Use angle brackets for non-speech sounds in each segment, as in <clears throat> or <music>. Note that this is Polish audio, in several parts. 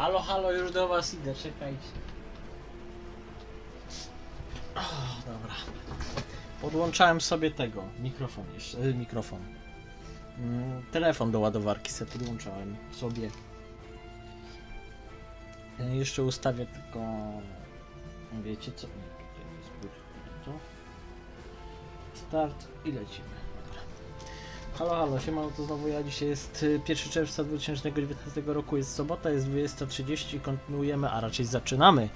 Halo, halo, już do was idę, czekajcie. Dobra. Podłączałem sobie tego, mikrofon jeszcze, y, mikrofon. Mm, telefon do ładowarki sobie podłączałem sobie. Y, Jeszcze ustawię tylko, wiecie co, nie, tutaj jest. Start i lecimy. Halo, halo, siemano, to znowu ja. Dzisiaj jest y, 1 czerwca 2019 roku, jest sobota, jest 20.30, kontynuujemy, a raczej zaczynamy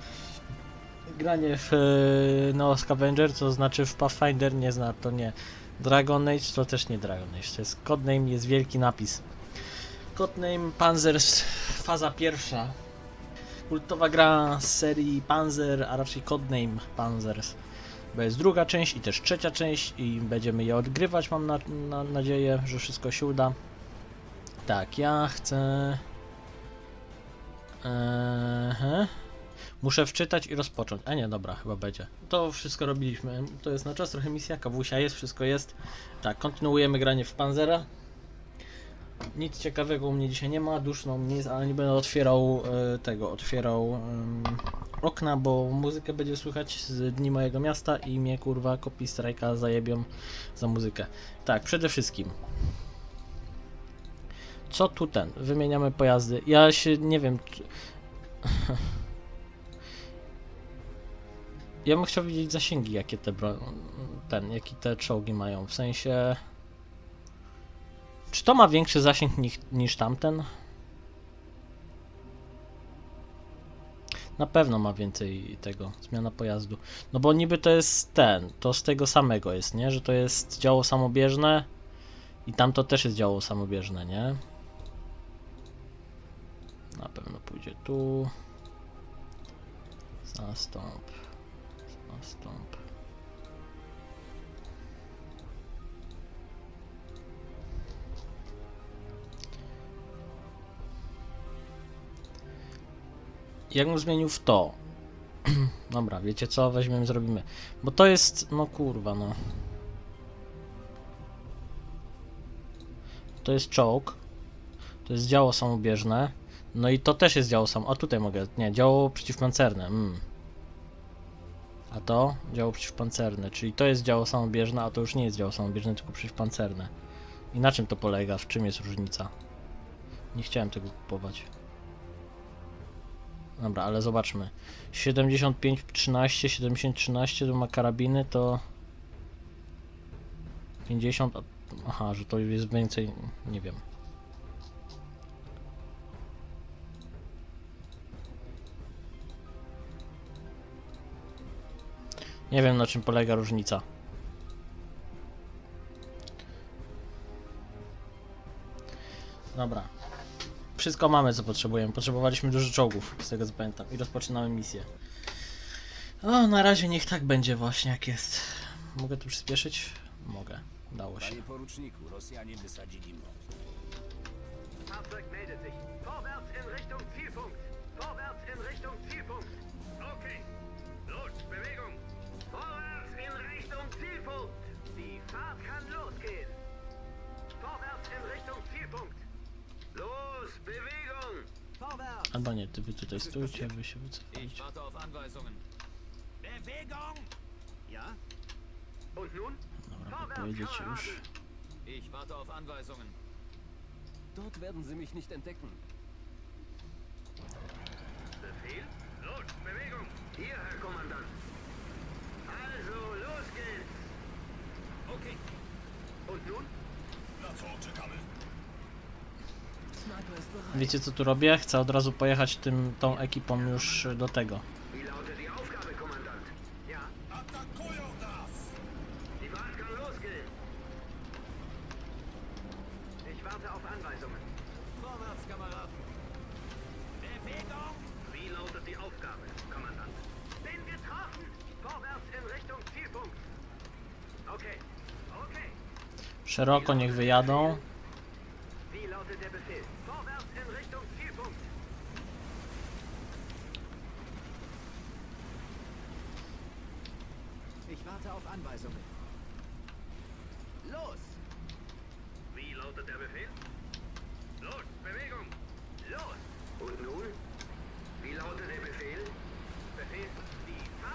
granie w y, no, Scavenger, co znaczy w Pathfinder, nie zna, to nie Dragon Age, to też nie Dragon Age, to jest codename, jest wielki napis. Codename Panzers, faza pierwsza. Kultowa gra z serii Panzer, a raczej codename Panzers. Bo jest druga część i też trzecia część i będziemy je odgrywać, mam na, na, nadzieję, że wszystko się uda. Tak, ja chcę... Eee, Muszę wczytać i rozpocząć. A nie, dobra, chyba będzie. To wszystko robiliśmy. To jest na czas, trochę misja, kawusia jest, wszystko jest. Tak, kontynuujemy granie w Panzera. Nic ciekawego u mnie dzisiaj nie ma, duszno mnie jest, ale nie będę otwierał e, tego, otwierał okna, bo muzykę będzie słychać z dni mojego miasta i mnie kurwa kopi strajka zajebią za muzykę. Tak, przede wszystkim. Co tu ten? Wymieniamy pojazdy. Ja się nie wiem. Czy... Ja bym chciał widzieć zasięgi, jakie te bro... ten, jaki te czołgi mają. W sensie. Czy to ma większy zasięg niż, niż tamten? Na pewno ma więcej tego, zmiana pojazdu. No bo niby to jest ten, to z tego samego jest, nie? Że to jest działo samobieżne i tam to też jest działo samobieżne, nie? Na pewno pójdzie tu. Zastąp. Zastąp. Jakbym zmienił w to. <clears throat> Dobra, wiecie co? Weźmiemy, zrobimy. Bo to jest, no kurwa, no. To jest czołg. To jest działo samobieżne. No i to też jest działo sam. O tutaj mogę. Nie, działo przeciwpancerne. Mm. A to działo przeciwpancerne, czyli to jest działo samobieżne, a to już nie jest działo samobieżne, tylko przeciwpancerne. I na czym to polega? W czym jest różnica? Nie chciałem tego kupować. Dobra, ale zobaczmy. 75, 13, 70, 13 to ma karabiny, to 50. a- Aha, że to jest więcej, nie wiem. Nie wiem na czym polega różnica. Dobra. Wszystko mamy co potrzebujemy. Potrzebowaliśmy dużo czołgów, z tego co pamiętam. I rozpoczynamy misję. O, na razie niech tak będzie właśnie jak jest. Mogę tu przyspieszyć? Mogę. Dało się. Panie poruczniku, Rosjanie wysadzili most. Fahrzeug meldet sich. Vorwärts in Richtung Zielpunkt. Vorwärts in Richtung Zielpunkt. Albo nie, ty wy tutaj stójcie, wy się Ich wycofajcie. warte auf Anweisungen. Bewegung! Ja? Und nun? Dobra, pojedziecie już. Ich warte auf Anweisungen. Dort werden Sie mich nicht entdecken. Befehl? Los, Bewegung. Hier, Herr Kommandant. Also, los geht's. Okay. Und nun? Sniper ist bereit. Wiecie co tu robię? Chcę od razu pojechać tym, tą ekipą już do tego. Wie lautet die Aufgabe, Kommandant? Ja. Die Fahrt kann losgehen. Ich warte auf Anweisungen. Vorwärts, Kameraden. Bewegung! Wie lautet die Aufgabe, Kommandant? Bin getroffen! Vorwärts in Richtung Zielpunkt. Okay. Okay. Szeroko niech wyjadą. Wie lautet der Befehl? Vorwärts in Richtung Zielpunkt. Ich warte auf Anweisungen. Los! Wie lautet der Befehl? Los, Bewegung! Los! Und nun?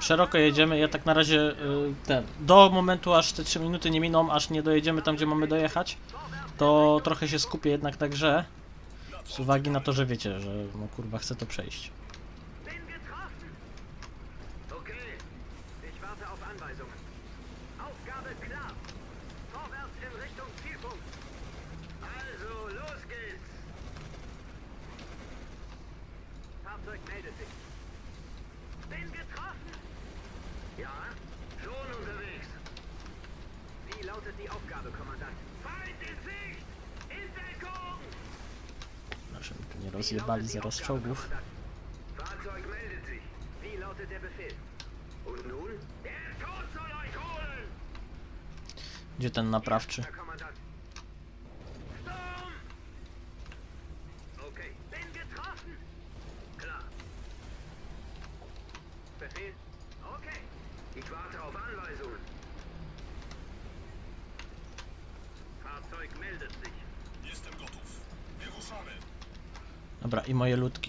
Szeroko jedziemy. Ja tak na razie y, ten. Do momentu aż te 3 minuty nie miną, aż nie dojedziemy tam, gdzie mamy dojechać, to trochę się skupię jednak na grze. Z uwagi na to, że wiecie, że no kurwa chcę to przejść. Fahrzeug meldet. Bin getroffen! Ja, schon unterwegs. Wie lautet die Aufgabe, Kommandant? Feind in Sicht! In Deckung! Znaczy, mi tu nie rozjebali zaraz czołgów. Fahrzeug meldet sich. Wie lautet der Befehl? Und nun? Der Tod soll euch holen! Gdzie ten naprawczy? Herr Kommandant. Sturm! Okay. Bin getroffen! Klar. Befehl? Okay. Ich warte auf Anweisungen. Fahrzeug meldet sich. Jestem gotów. Wyruszamy. Dobra, i moje ludki tutaj jeszcze są. Los! Wir befinden uns unter Beschuss. Los! Wer ist da vorn? Unter Beschuss. Na co czekamy? Wie lautet der Befehl? Okay. Ziel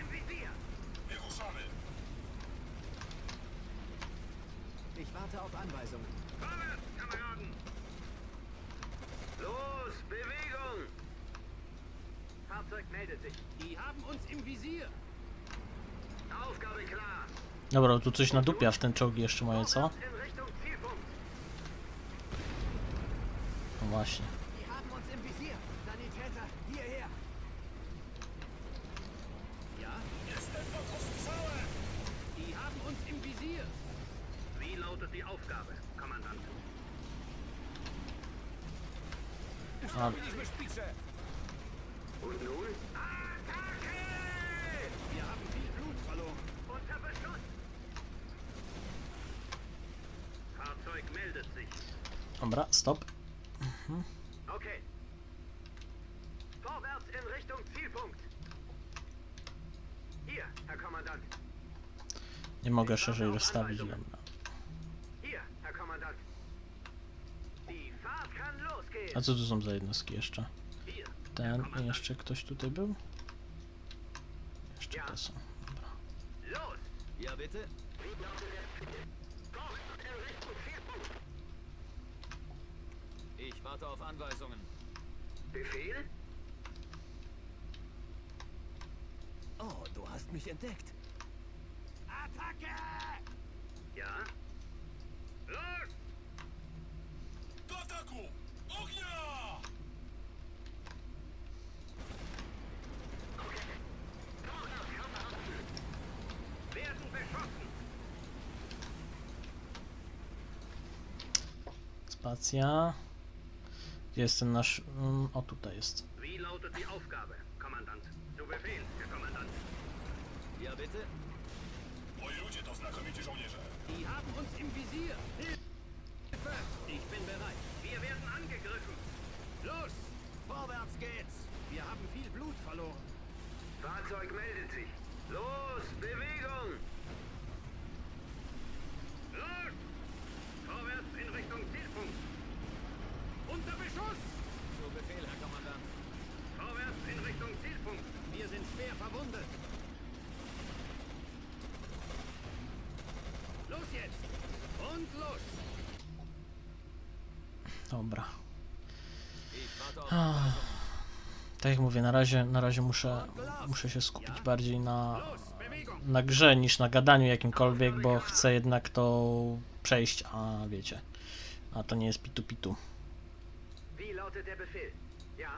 im Visier. Wyruszamy. Ich warte auf Anweisungen. Vorwärts, Kameraden! Los, Bewegung! Fahrzeug meldet sich. Die haben uns im Visier. Aufgabe klar. Dobra, tu coś nadupia w ten czołgi jeszcze moje, co? No właśnie. Dobra, stop. Okay. Vorwärts in Richtung Zielpunkt. Hier, Herr Kommandant. Nie mogę szerzej rozstawić, dobra. A co tu są za jednostki jeszcze? Ten i jeszcze ktoś tutaj był? Jeszcze te są. Dobra. los! Ja, bitte? Warte auf Anweisungen. Befehl? Oh, du hast mich entdeckt. Attacke! Ja? Los! Do ataku! Ognia! Werden beschossen! Spacja. Gdzie jest ten nasz... mm, O, tutaj jest. Wie lautet die Aufgabe, Kommandant? Zu Befehl, Herr Kommandant. Ja, bitte? Moi ludzie to znakomici żołnierze. Die haben uns im Visier. Hilfe! Ich bin bereit. Wir werden angegriffen. Los! Vorwärts geht's. Wir haben viel Blut verloren. Fahrzeug meldet sich. Los, Bewegung! Los! Vorwärts in Richtung Zielpunkt. Unter Beschuss! Zu Befehl, Herr Kommandant. Vorwärts in Richtung Zielpunkt. Wir sind schwer verwundet. Los jetzt! Und los! Dobra. Ah. Tak jak mówię, na razie, na razie muszę, muszę się skupić bardziej na, na grze niż na gadaniu jakimkolwiek, bo chcę jednak to przejść, a wiecie, a to nie jest pitu pitu. Ja?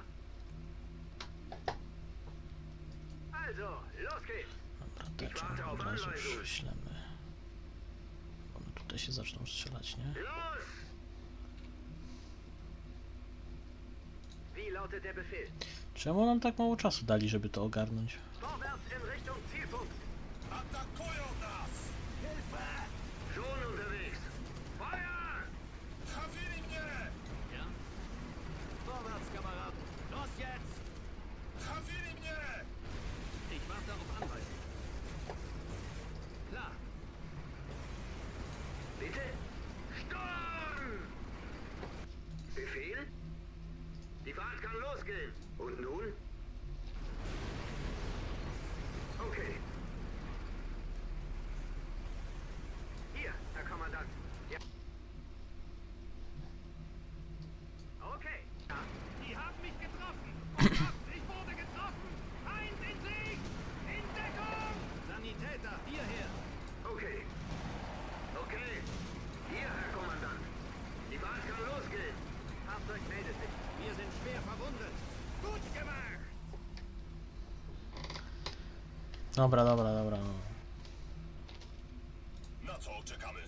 Dobra, te czołgi od razu przyślemy. Tutaj się zaczną strzelać, nie? Czemu nam tak mało czasu dali, żeby to ogarnąć? Los. Und nun? Dobra, dobra, dobra. Na co czekamy?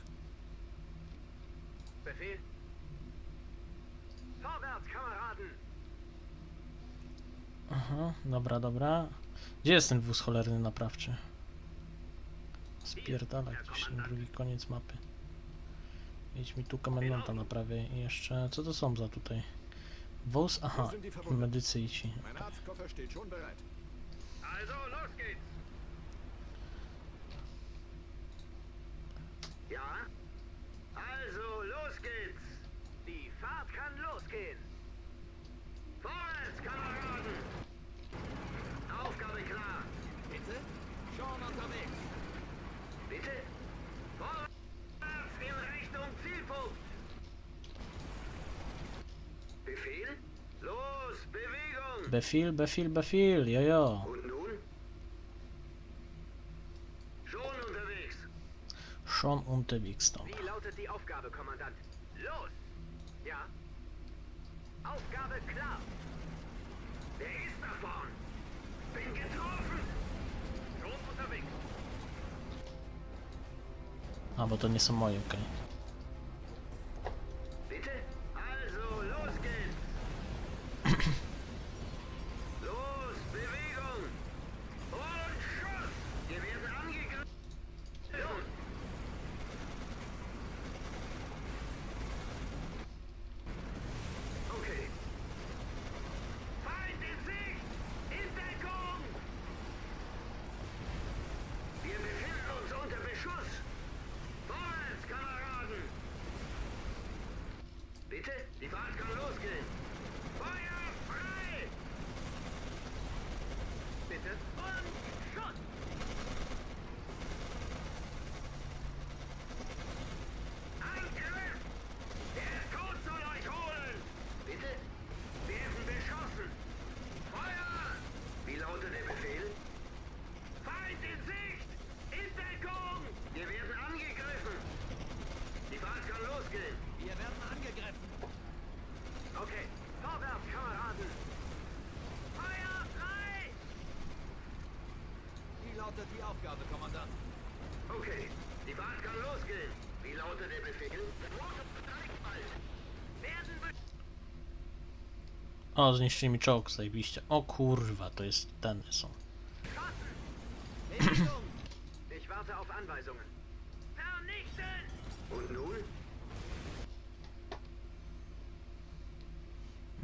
Befehl? Vorwärts, Kameraden! Aha, dobra, dobra. Gdzie jest ten wóz cholerny naprawczy? Spierdala gdzieś na drugi koniec mapy. Idź mi tu komendanta naprawię i jeszcze... Co to są za tutaj? Wóz? Aha, medycy i ci. Also, los geht's! Ja? Also, los geht's! Die Fahrt kann losgehen! Vorwärts, Kameraden! Aufgabe klar! Bitte? Schon unterwegs. Bitte? Vorwärts in Richtung Zielpunkt! Befehl? Los, Bewegung! Befil, befil, befil, jojo. Und nun? Schon unterwegs! Sean unterwegs tam. Wie lautet die Aufgabe, Kommandant? Los! Ja? Aufgabe klar! Wer ist da vorn? Bin getroffen! Schon unterwegs! A, bo to nie są moje, okej. Bitte? Okay, die Fahrt kann losgehen. Wie lautet der Befehl? O, zniszczyli mi czołg, zajebiście. O kurwa, to jest ten są.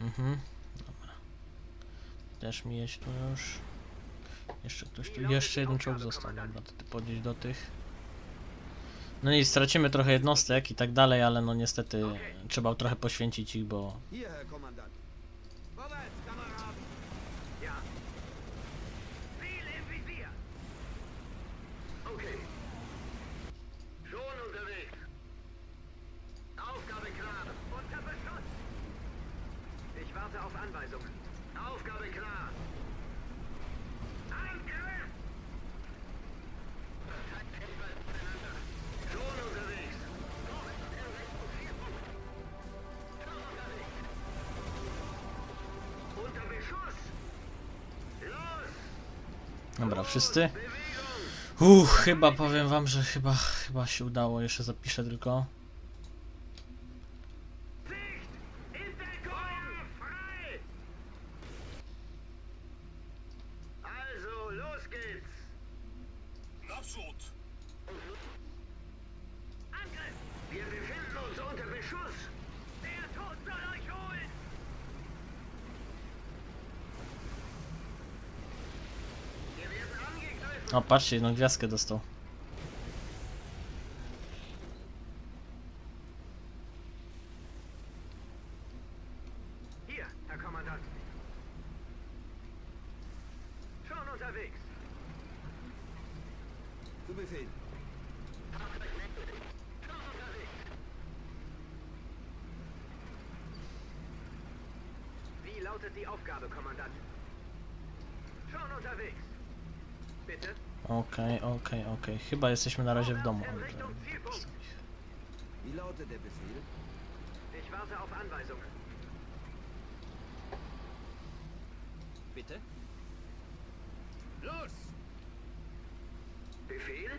Mhm, dobra. Też mi jeść tu już. Jeszcze ktoś tu, jeszcze jeden czołg został, dobra, to ty podjedź do tych. No i stracimy trochę jednostek i tak dalej, ale no niestety trzeba trochę poświęcić ich, bo wszyscy. Uff, chyba powiem wam, że chyba, chyba się udało, jeszcze zapiszę tylko. Naprzód! Angriff! Wir befinden uns unter Beschuss! Der Tod soll euch holen! Wir werden angegriffen! O, patrzcie, jedną gwiazdkę dostał. Hier, Herr Kommandant. unterwegs. Zu Befehl. Wie lautet die Aufgabe, Kommandant? Schon unterwegs. Bitte? Okej, okej, okej. Chyba jesteśmy na razie w domu. In Richtung Zielpunkt. Wie lautet der Befehl? Ich warte auf Anweisung. Bitte? Los! Befehl?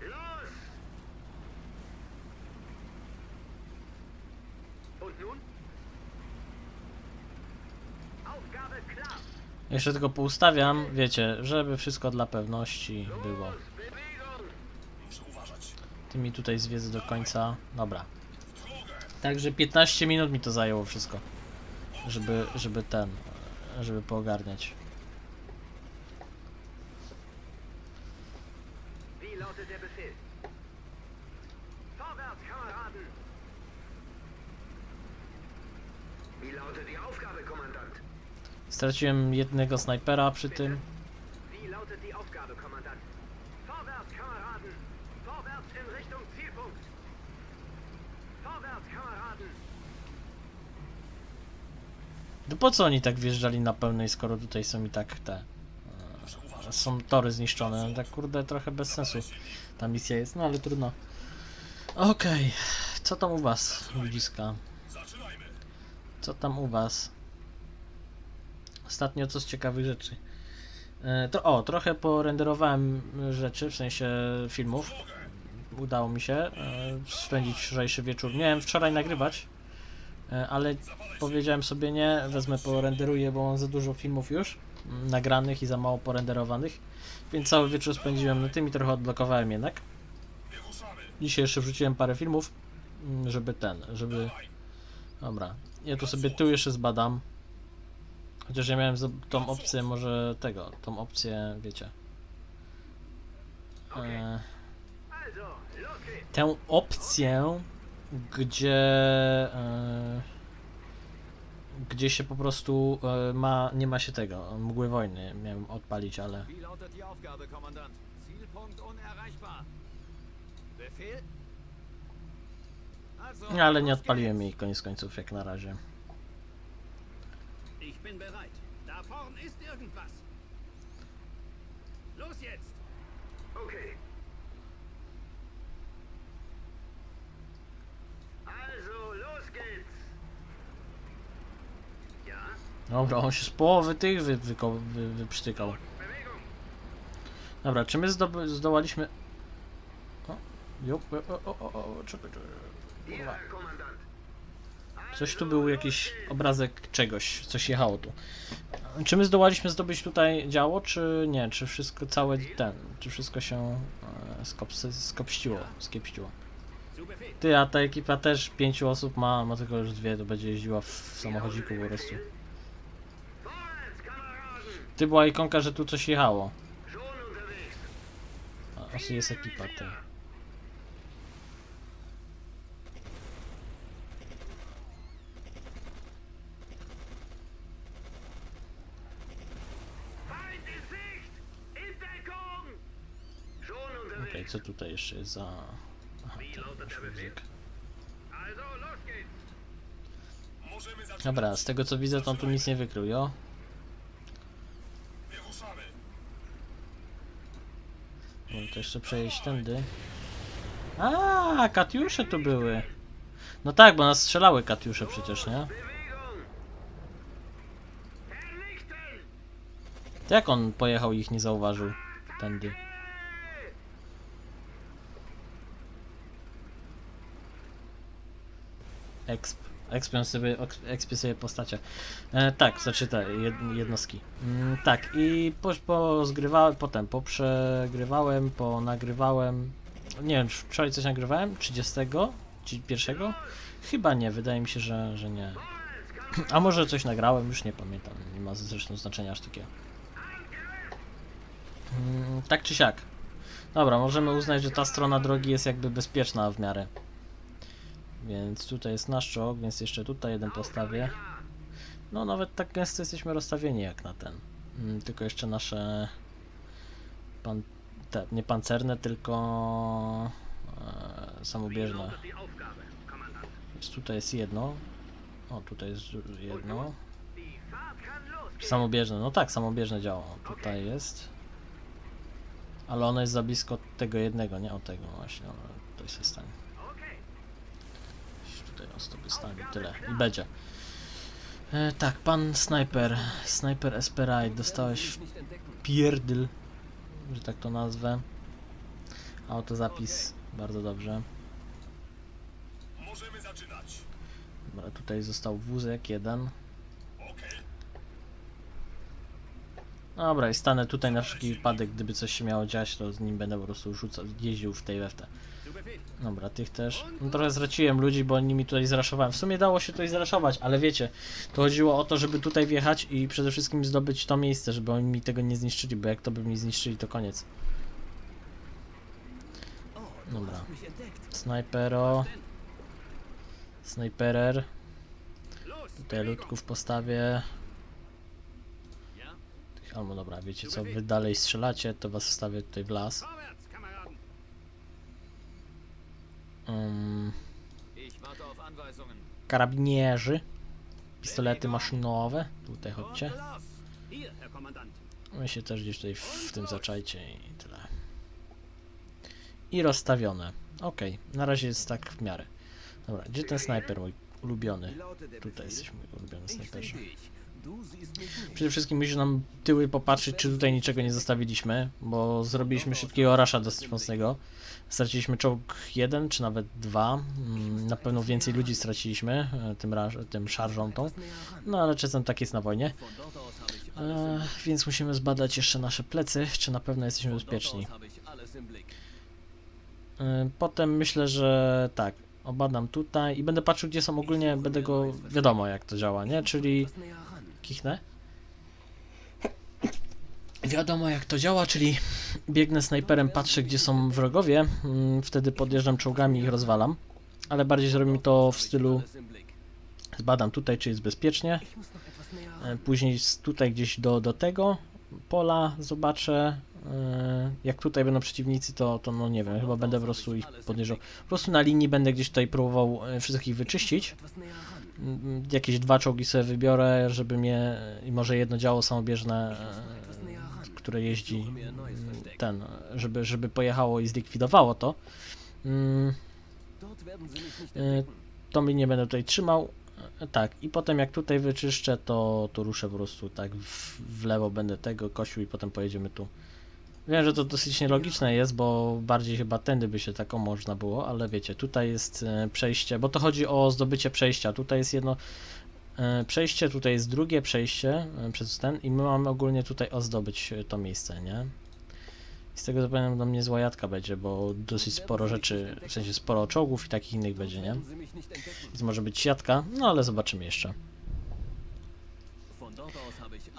Los! Und nun? Aufgabe klar. Jeszcze tylko poustawiam, wiecie, żeby wszystko dla pewności było. Ty mi tutaj zwiedzy do końca. Dobra. Także 15 minut mi to zajęło wszystko. Żeby, żeby ten, żeby poogarniać. Wie lautet der Befehl? Vorwärts, Kameraden! Wie lautet die Aufgabe, Kommandant? Straciłem jednego snajpera przy tym. No po co oni tak wjeżdżali na pełnej, skoro tutaj są i tak te... E. Są tory zniszczone. No tak kurde trochę bez sensu ta misja jest, no ale trudno. Okej, co tam u was, ludziska? Co tam u was? Ostatnio co z ciekawych rzeczy? E, to, o, trochę porenderowałem rzeczy, w sensie filmów. Udało mi się e, spędzić wczorajszy wieczór. Miałem wczoraj nagrywać, e, ale powiedziałem sobie nie, wezmę porenderuję, bo mam za dużo filmów już mm, nagranych i za mało porenderowanych. Więc cały wieczór spędziłem na tym i trochę odblokowałem jednak. Dzisiaj jeszcze wrzuciłem parę filmów, mm, żeby ten, żeby... Dobra, ja tu sobie tył jeszcze zbadam. Chociaż ja miałem tą opcję może tego, tą opcję, wiecie. E, tę opcję, gdzie e, gdzie się po prostu e, ma, nie ma się tego, mgły wojny miałem odpalić, ale? Also, ale nie odpaliłem jej koniec końców jak na razie. Ich bin bereit. Da vorn ist irgendwas. Los jetzt! Okay. Also, los geht's! Ja? Dobra, on się z połowy tych wy, wyko, wy, wyprztykał. Dobra, czy my zdoby, zdołaliśmy... O, jo, o, o, o, o, czekaj, czekaj. Kurwa. Coś tu był jakiś obrazek czegoś, coś jechało tu. Czy my zdołaliśmy zdobyć tutaj działo, czy nie? Czy wszystko, całe ten, czy wszystko się e, skopściło, skiepściło? Ty, a ta ekipa też pięciu osób ma, ma tylko już dwie, to będzie jeździła w samochodziku po prostu. Ty była ikonka, że tu coś jechało. A jest ekipa, ty. Feind in Sicht! In Deckung! Schon unterwegs! Okej, co tutaj jeszcze jest za... Aha! Dobra, z tego co widzę, to on tu nic nie wykrył, jo? To jeszcze przejść tędy. A, katiusze tu były. No tak, bo nas strzelały katiusze przecież, nie? To jak on pojechał i ich nie zauważył tędy? Exp. Expią sobie, expię sobie postacie. E, tak, znaczy te jed, jednostki. Mm, tak, i po, pozgrywałem, potem poprzegrywałem, ponagrywałem. Nie wiem, wczoraj coś nagrywałem? 30? Czy pierwszego? Chyba nie, wydaje mi się, że, że nie. A może coś nagrałem, już nie pamiętam. Nie ma zresztą znaczenia aż takiego. Mm, tak czy siak. Dobra, możemy uznać, że ta strona drogi jest jakby bezpieczna w miarę. Więc tutaj jest nasz czołg, więc jeszcze tutaj jeden postawię. No nawet tak gęsto jesteśmy rozstawieni jak na ten. Mm, Tylko jeszcze nasze pan, te, nie pancerne, tylko e, samobieżne. Więc tutaj jest jedno. O, tutaj jest jedno. Samobieżne, no tak, samobieżne działa. Tutaj jest. Ale ono jest za blisko tego jednego, nie o tego właśnie. ale To jest stan. Tutaj on sobie stanie, tyle. I będzie. E, tak, pan snajper, snajper Esperaj, dostałeś w pierdyl, że tak to nazwę. Autozapis, bardzo dobrze. Możemy zaczynać. Dobra, tutaj został wózek jeden. Dobra, i stanę tutaj na wszelki wypadek, gdyby coś się miało dziać, to z nim będę po prostu rzucał, jeździł w tej we Dobra, tych też. No, trochę zraciłem ludzi, bo oni mi tutaj zraszowałem. W sumie dało się tutaj zraszować, ale wiecie, to chodziło o to, żeby tutaj wjechać i przede wszystkim zdobyć to miejsce, żeby oni mi tego nie zniszczyli, bo jak to by mi zniszczyli, to koniec. Dobra. Snajpero. Snajperer. Tutaj ludków postawię. Albo dobra, wiecie co, wy dalej strzelacie, to was wstawię tutaj w las. Vorwärts, Kameraden! Um, karabinierzy. Pistolety maszynowe. Tutaj chodźcie. My się też gdzieś tutaj w, tym zaczajcie i tyle. I rozstawione. Okej, na razie jest tak w miarę. Dobra, gdzie ten snajper mój ulubiony? Tutaj jesteś mój ulubiony snajperze. Przede wszystkim musi nam tyły popatrzeć, czy tutaj niczego nie zostawiliśmy, bo zrobiliśmy szybkiego rasza dosyć mocnego. Straciliśmy czołg jeden, czy nawet dwa. Mm, Na pewno więcej ludzi straciliśmy e, tym, tym. No ale czasem tak jest na wojnie. E, więc musimy zbadać jeszcze nasze plecy, czy na pewno jesteśmy bezpieczni. E, potem myślę, że tak, obadam tutaj i będę patrzył, gdzie są ogólnie, będę go, wiadomo jak to działa, nie? Czyli kichnę. Wiadomo jak to działa, czyli biegnę snajperem, patrzę gdzie są wrogowie, mm, wtedy podjeżdżam czołgami i ich rozwalam. Ale bardziej zrobimy to w stylu zbadam tutaj, czy jest bezpiecznie. E, Później tutaj gdzieś do, do tego pola zobaczę. e, Jak tutaj będą przeciwnicy, to, to no nie wiem, chyba będę po prostu ich podjeżdżał. Po prostu na linii będę gdzieś tutaj próbował e, wszystkich wyczyścić. Mm, Jakieś dwa czołgi sobie wybiorę, żeby mnie może jedno działo samobieżne, które jeździ mm, ten, żeby, żeby pojechało i zlikwidowało to. Mm, entdecken. to mi nie będę tutaj trzymał. E, Tak, i potem jak tutaj wyczyszczę, to, to ruszę po prostu tak w, w lewo będę tego kosił i potem pojedziemy tu. Wiem, że to dosyć nielogiczne jest, bo bardziej chyba tędy by się taką można było, ale wiecie, tutaj jest e, przejście, bo to chodzi o zdobycie przejścia. Tutaj jest jedno przejście, tutaj jest drugie przejście e, przez ten i my mamy ogólnie tutaj ozdobyć e, to miejsce, nie? I z tego co pamiętam, do mnie zła jadka będzie, bo dosyć sporo rzeczy, w sensie sporo czołgów i takich innych będzie, nie? Więc może być siatka, no ale zobaczymy jeszcze.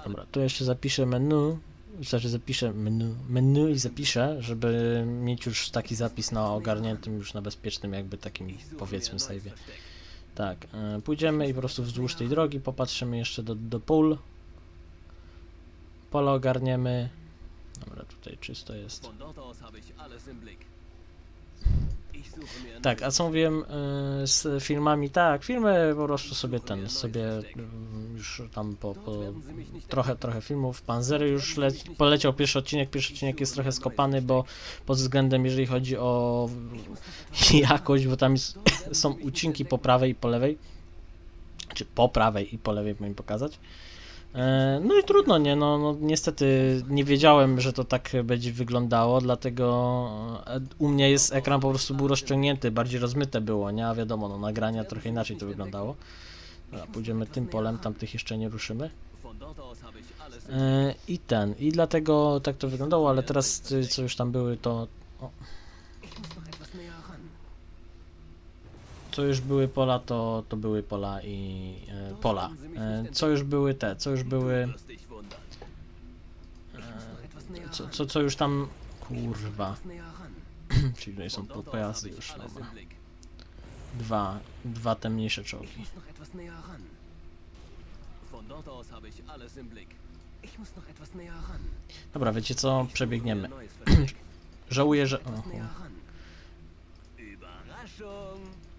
Dobra, tu jeszcze zapiszę menu, znaczy zapiszę menu, menu i zapiszę, żeby mieć już taki zapis na ogarniętym, już na bezpiecznym jakby takim powiedzmy save'ie. Tak, e, pójdziemy i po prostu wzdłuż tej drogi popatrzymy jeszcze do, do pól. Pole ogarniemy. Dobra, tutaj czysto jest. Tak, a co mówiłem e, z filmami? Tak, filmy po prostu sobie ten, sobie mm, już tam po, po trochę, trochę filmów. Panzery już le, poleciał pierwszy odcinek. Pierwszy odcinek jest trochę skopany, bo pod względem, jeżeli chodzi o <laughs> jakość, bo tam jest, są ucinki po prawej i po lewej. Czy po prawej i po lewej powinien pokazać. E, No i trudno, nie? No, no niestety nie wiedziałem, że to tak będzie wyglądało, dlatego e, u mnie jest ekran po prostu był rozciągnięty, bardziej rozmyte było, nie? A wiadomo, no nagrania trochę inaczej to wyglądało. Dobra, pójdziemy tym polem, tamtych jeszcze nie ruszymy. E, I ten, i dlatego tak to wyglądało, ale teraz co już tam były, to o, Ich muss noch etwas näher ran. Co już były pola, to, to były pola i e, pola. E, co już były te, co już były, e, co, co, co już tam, kurwa, <clears throat> czyli tutaj są po, pojazdy już, dobra. Dwa, dwa te mniejsze czołgi. Dobra, wiecie co? Przebiegniemy. <clears throat> Żałuję, że... Oho.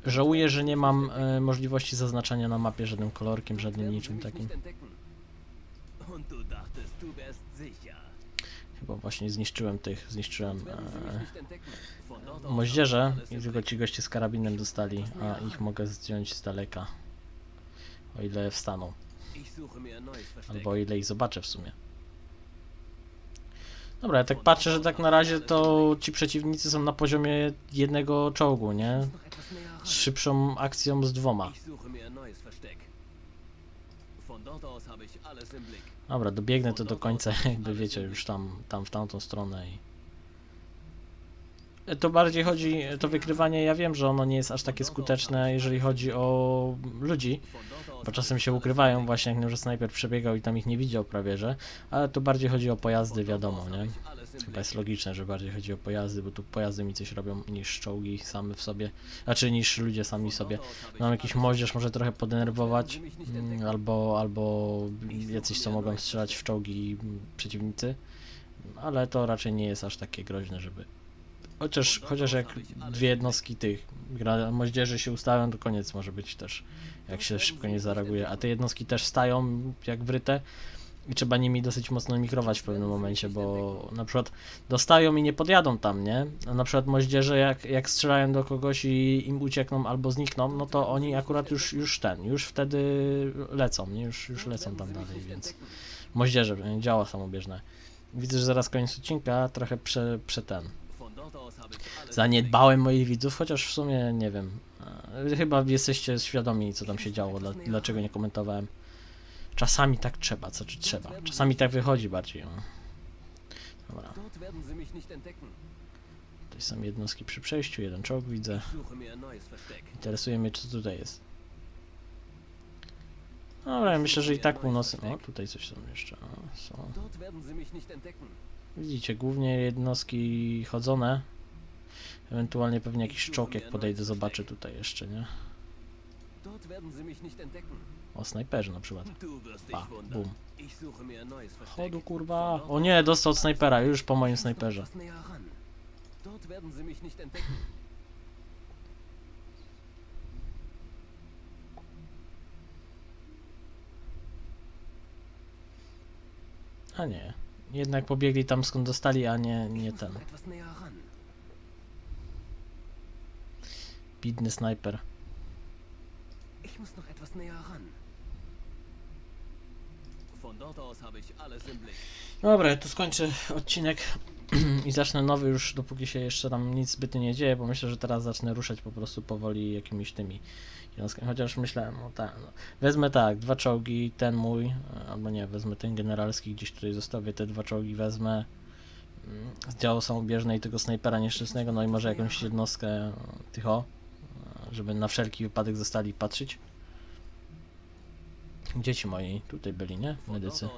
Żałuję, że nie mam e, możliwości zaznaczania na mapie żadnym kolorkiem, żadnym niczym takim. Chyba właśnie zniszczyłem tych, zniszczyłem e, moździerze i tylko ci goście z karabinem dostali, a ich mogę zdjąć z daleka. O ile wstaną, albo o ile ich zobaczę w sumie. Dobra, ja tak patrzę, że tak na razie to ci przeciwnicy są na poziomie jednego czołgu, nie? Szybszą akcją z dwoma. Dobra, dobiegnę to do końca, jakby wiecie, już tam, tam w tamtą stronę i... To bardziej chodzi, to wykrywanie, ja wiem, że ono nie jest aż takie skuteczne, jeżeli chodzi o ludzi, bo czasem się ukrywają właśnie, jak może snajper przebiegał i tam ich nie widział prawie, że, ale tu bardziej chodzi o pojazdy, wiadomo, nie? Chyba jest logiczne, że bardziej chodzi o pojazdy, bo tu pojazdy mi coś robią niż czołgi same w sobie, znaczy niż ludzie sami sobie. Mam jakiś moździerz może trochę podenerwować, mm, albo, albo jacyś co mogą strzelać w czołgi przeciwnicy, ale to raczej nie jest aż takie groźne, żeby... Chociaż, chociaż jak dwie jednostki tych moździerzy się ustawią, to koniec może być też, jak się szybko nie zareaguje, a te jednostki też stają jak wryte i trzeba nimi dosyć mocno mikrować w pewnym momencie, bo na przykład dostają i nie podjadą tam, nie? A na przykład moździerze jak, jak strzelają do kogoś i im uciekną albo znikną, no to oni akurat już, już ten, już wtedy lecą, nie? Już, już lecą tam dalej, więc moździerze, e, działa samobieżne. Widzę, że zaraz koniec odcinka, trochę prze, prze ten. Zaniedbałem moich widzów, chociaż w sumie nie wiem. e, Chyba jesteście świadomi, co tam się działo, dla, dlaczego nie komentowałem. Czasami tak trzeba, co czy trzeba. Czasami tak wychodzi bardziej. No. Dobra, tutaj są jednostki przy przejściu, jeden czołg widzę. Interesuje mnie, co tutaj jest. Dobra, ja myślę, że i tak północny. O, tutaj coś są jeszcze. O, są. Nicht entdecken. Widzicie, głównie jednostki chodzone. Ewentualnie pewnie jakiś czołg, jak podejdę, zobaczę tutaj jeszcze, nie? Dort werden sie mich nicht entdecken. O, snajperzy na przykład. Pa, bum. Versteck. Chodu kurwa. O nie, dostał snajpera, już po moim snajperze. A nie. Jednak pobiegli tam skąd dostali, a nie, nie ten. Bidny snajper. Ich muss noch etwas näher ran. Dobra, ja tu skończę odcinek <clears throat> i zacznę nowy już, dopóki się jeszcze tam nic zbytnio nie dzieje, bo myślę, że teraz zacznę ruszać po prostu powoli jakimiś tymi jednostkami, chociaż myślałem, o tak, no. wezmę tak, dwa czołgi, ten mój, albo nie, wezmę ten generalski, gdzieś tutaj zostawię te dwa czołgi, wezmę mm, z działu samobieżnej tego snajpera nieszczęsnego, no i może jakąś jednostkę tych o, e, żeby na wszelki wypadek zostali patrzeć. Dzieci moi tutaj byli, nie? Medycy.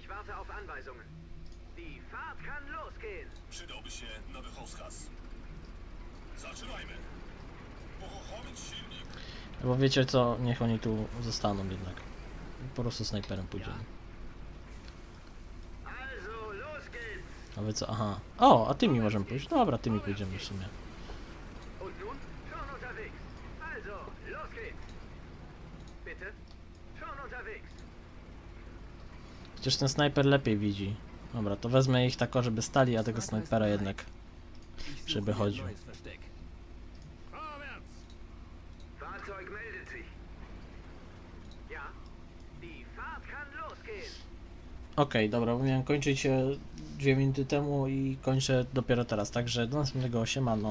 ich warte auf Anweisungen. Die Fahrt kann losgehen. Przydałby się nowy rozkaz. Zaczynajmy. Uruchomić silnik. Bo wiecie co, niech oni tu zostaną jednak. Po prostu snajperem pójdziemy. Also, los geht's. A wy co? Aha. O, a tymi możemy pójść. Dobra, tymi pójdziemy w sumie. Und nun? Schon unterwegs. Also, los geht's. Bitte? Schon unterwegs. Chociaż ten snajper lepiej widzi. Dobra, to wezmę ich tak, żeby stali, a tego snajpera jednak. Żeby chodził. Okej, dobra, bo miałem kończyć e, dwie minuty temu i kończę dopiero teraz, także do następnego siemano.